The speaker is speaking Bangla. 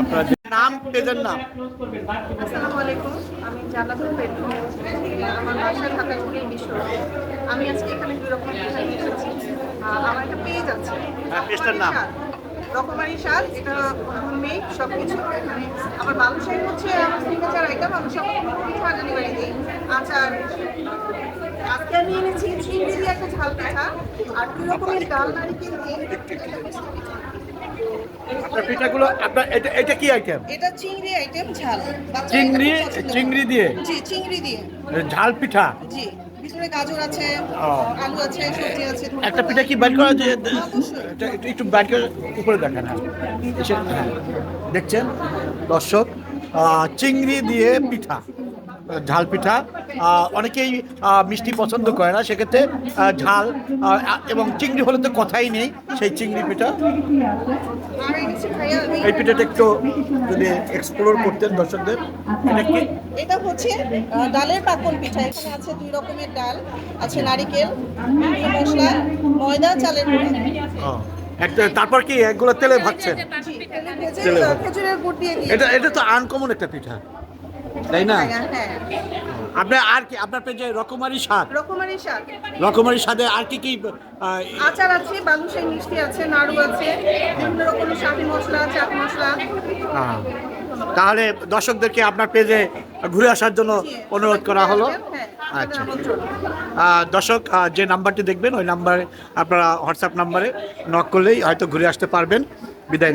আপনার নাম পেজের নাম। আসসালামু আলাইকুম। আমি জান্নাতুল পেট্রো আমার বাসা ঢাকা টুরিং বিশ্ব আমি আজকে এখানে দুই রকম পিঠা নিয়ে এসেছি। আমার একটা পেজ আছে। হ্যাঁ, পেজটার নাম? রকমারি স্বাদ এটা হোমমেড সব কিছু এখানে আমার বালুশাহী হচ্ছে আমার সিগনেচার আইটেম আমি সব পিঠা ডেলিভারি দিই আচার। আজকে আমি এনেছি চিংড়ি দিয়ে একটা ঝাল পিঠা। আর দুই রকমের ডাল নারিকেল দিয়ে। আপনার পিঠাগুলো আপনার এটা এটা কি আইটেম এটা চিংড়ি আইটেম ঝাল। চিংড়ি। চিংড়ি দিয়ে? জি চিংড়ি দিয়ে। ঝাল পিঠা? জি ভিতরে গাজর আছে আলু আছে সবজি আছে একটা পিঠা কি বাইর করা যে একটু- একটু বাইর করে উপরে দেখান হ্যাঁ। হ্যাঁ। দেখছেন? দর্শক চিংড়ি দিয়ে পিঠা। ঝাল পিঠা আহ, অনেকেই মিষ্টি পছন্দ করে না সেক্ষেত্রে ঝাল এবং চিংড়ি হলে তো কথাই নেই সেই চিংড়ি পিঠা। এই পিঠাটা একটু যদি এক্সপ্লোর করতেন দর্শকদের এটা হচ্ছে ডালের পাকন পিঠা। এখানে আছে দুই রকমের ডাল আছে নারিকেল মশলা ময়দা চালের একটা তারপর কি এগুলো তেলে ভাজছেন? তেলে এটা এটা তো আনকমন একটা পিঠা। তাই না? হ্যাঁ। হ্যাঁ আপনার আর কি আপনার পেজে রকমারি স্বাদ? রকমারি শাক রকমারি স্বাদে আর কি কি আচার আছে বালুশাহী মিষ্টি আছে নাড়ু আছে বিভিন্ন রকমের শাহি মশলা চাট মশলা। তাহলে দর্শকদেরকে আপনার পেজে ঘুরে আসার জন্য অনুরোধ করা হলো। হ্যাঁ, আচ্ছা। দর্শক যে নাম্বারটি দেখবেন ওই নাম্বারে আপনারা হোয়াটসঅ্যাপ নাম্বারে নক করলেই হয়তো ঘুরে আসতে পারবেন। বিদায়